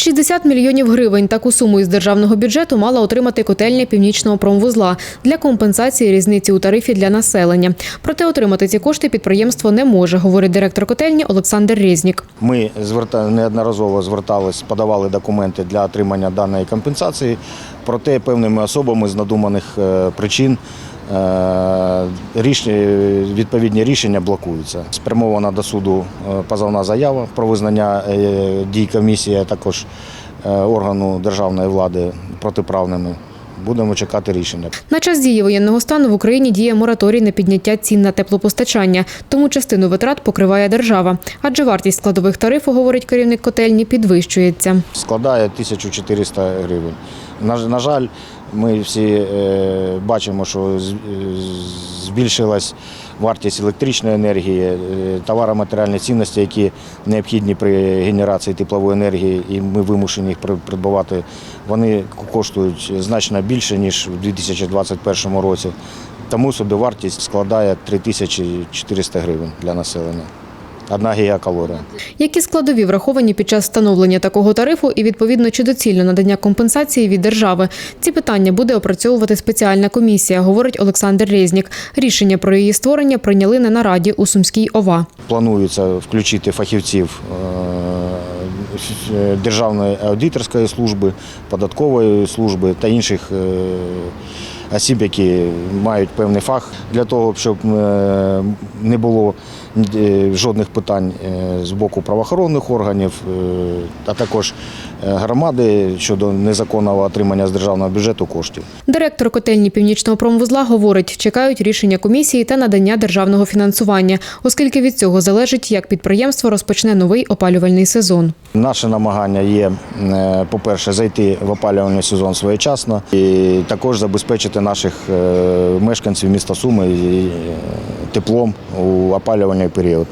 60 мільйонів гривень таку суму із державного бюджету мала отримати котельня північного промвузла для компенсації різниці у тарифі для населення. Проте отримати ці кошти підприємство не може, говорить директор котельні Олександр Резнік. Ми неодноразово звертались, подавали документи для отримання даної компенсації, проте певними особами з надуманих е, причин. Відповідні рішення блокуються. Спрямована до суду е, позовна заява про визнання е, дій комісії, а також е, органу державної влади протиправними. Будемо чекати рішення. На час дії воєнного стану в Україні діє мораторій на підняття цін на теплопостачання, тому частину витрат покриває держава. Адже вартість складових тарифу, говорить керівник котельні, підвищується. складає 1400 гривень. На, жаль, ми всі е, бачимо, що е, збільшилась вартість електричної енергії, е, товаро-матеріальні цінності, які необхідні при генерації теплової енергії, і ми вимушені їх при- придбавати. Вони коштують значно більше, ніж у 2021 році. Тому собівартість складає 3400 гривень для населення. Одна гігакалорія. Які складові враховані під час встановлення такого тарифу і відповідно чи доцільно надання компенсації від держави? Ці питання буде опрацьовувати спеціальна комісія, говорить Олександр Резнік. Рішення про її створення прийняли на нараді у Сумській ОВА. Планується включити фахівців е, Державної аудиторської служби, податкової служби та інших е, осіб, які мають певний фах для того, щоб е, не було е, жодних питань е, з боку правоохоронних органів, а також громади щодо незаконного отримання з державного бюджету коштів. Директор котельні північного промвузла говорить, чекають рішення комісії та надання державного фінансування, оскільки від цього залежить, як підприємство розпочне новий опалювальний сезон. Наше намагання є, по-перше, зайти в опалювальний сезон своєчасно і також забезпечити наших е, мешканців міста Суми е, теплом у опалювальний період.